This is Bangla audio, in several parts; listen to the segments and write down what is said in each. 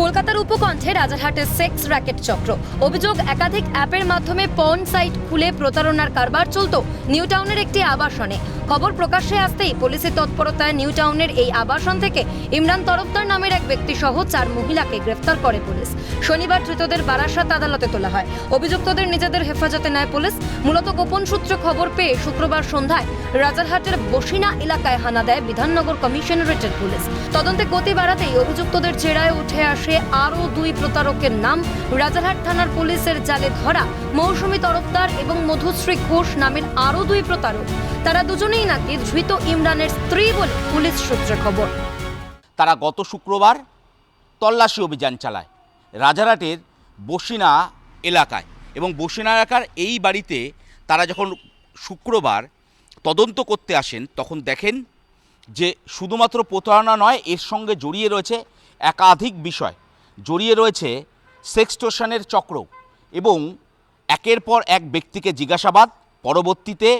কলকাতার উপকণ্ঠে রাজারহাটের সেক্স র্যাকেট চক্র। অভিযোগ, একাধিক অ্যাপের মাধ্যমে পর্ন সাইট খুলে প্রতারণার কারবার চলত নিউ টাউনের একটি আবাসনে। খবর প্রকাশ্যে আসতেই পুলিশের তৎপরতায় নিউ টাউনের এই আবাসন থেকে ইমরান তরফদার নামের এক ব্যক্তি সহ চার মহিলাকে গ্রেফতার করে পুলিশ। শনিবার ধৃতদের বারাসাত আদালতে তোলা হয়। অভিযুক্তদের নিজেদের হেফাজতে নেয় পুলিশ। মূলত গোপন সূত্র খবর পেয়ে শুক্রবার সন্ধ্যায় রাজারহাটের বসিনা এলাকায় হানা দেয় বিধাননগর কমিশনারেটের পুলিশ। তদন্তে গতি বাড়াতেই অভিযুক্তদের চেরায় উঠে আসে আরও দুই প্রতারকের নাম। রাজারহাট থানার পুলিশের জালে ধরা, মৌসুমী তরফদার এবং মধুশ্রী ঘোষ নামের আরও দুই প্রতারক। তারা দুজনেই নাকি ধৃত ইমরানের স্ত্রী বলে পুলিশ সূত্রে খবর। তারা গত শুক্রবার তল্লাশি অভিযান চালায় রাজারহাটের বসিনা এলাকায় এবং বসিনা এলাকার এই বাড়িতে তারা যখন শুক্রবার তদন্ত করতে আসেন, তখন দেখেন যে শুধুমাত্র প্রতারণা নয়, এর সঙ্গে জড়িয়ে রয়েছে একাধিক বিষয়। জড়িয়ে রয়েছে সেক্সটোশনের চক্র এবং একের পর এক ব্যক্তিকে জিজ্ঞাসাবাদ, পরবর্তীতে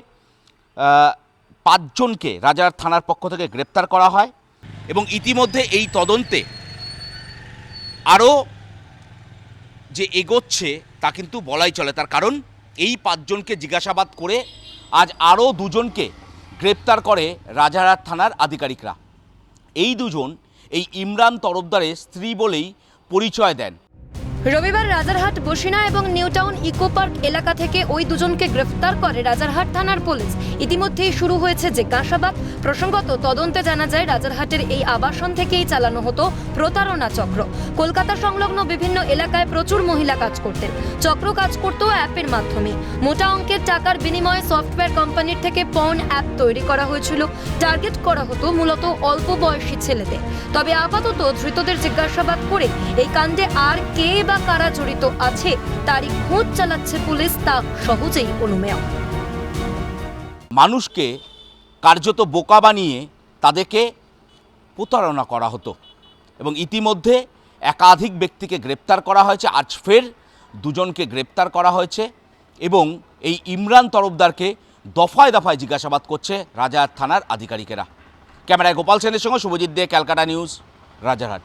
পাঁচজনকে রাজার থানার পক্ষ থেকে গ্রেপ্তার করা হয় এবং ইতিমধ্যে এই তদন্তে আরও যে এগোচ্ছে তা কিন্তু বলাই চলে। তার কারণ, এই পাঁচজনকে জিজ্ঞাসাবাদ করে আজ আরও দুজনকে গ্রেপ্তার করে রাজারহাট থানার আধিকারিকরা। এই দুজন, এই ইমরান তরফদারের স্ত্রী বলেই পরিচয় দেন। রবিবার রাজারহাট, বসিনা এবং নিউটাউন ইকো পার্ক এলাকা থেকে ওই দুজনকে গ্রেফতার করে রাজারহাট থানার পুলিশ। ইতিমধ্যেই শুরু হয়েছে জিজ্ঞাসাবাদ প্রসঙ্গত, তদন্তে জানা যায়, রাজারহাটের এই আবাসন থেকেই চালানো হতো প্রতারণা চক্র। কলকাতা সংলগ্ন বিভিন্ন এলাকায় প্রচুর মহিলা কাজ করতেন। চক্র কাজ করত অ্যাপের মাধ্যমে। মোটা অঙ্কের টাকার বিনিময়ে সফটওয়্যার কোম্পানির থেকে পর্ন অ্যাপ তৈরি করা হয়েছিল। টার্গেট করা হতো মূলত অল্প বয়সী ছেলেদের। তবে আপাতত ধৃতদের জিজ্ঞাসাবাদ করে এই কাণ্ডে আর কে বা কারা কারা জড়িত আছে, তারই খোঁজ চালাচ্ছে পুলিশ, তা সহজেই অনুমেয়। মানুষকে কার্যত বোকা বানিয়ে তাদেরকে প্রতারণা করা হতো এবং ইতিমধ্যে একাধিক ব্যক্তিকে গ্রেপ্তার করা হয়েছে। আজ ফের দুজনকে গ্রেপ্তার করা হয়েছে এবং এই ইমরান তরফদারকে দফায় দফায় জিজ্ঞাসাবাদ করছে রাজারহাট থানার আধিকারিকেরা। ক্যামেরায় গোপাল সেনের সঙ্গে শুভজিৎ দে, ক্যালকাটা নিউজ, রাজারহাট।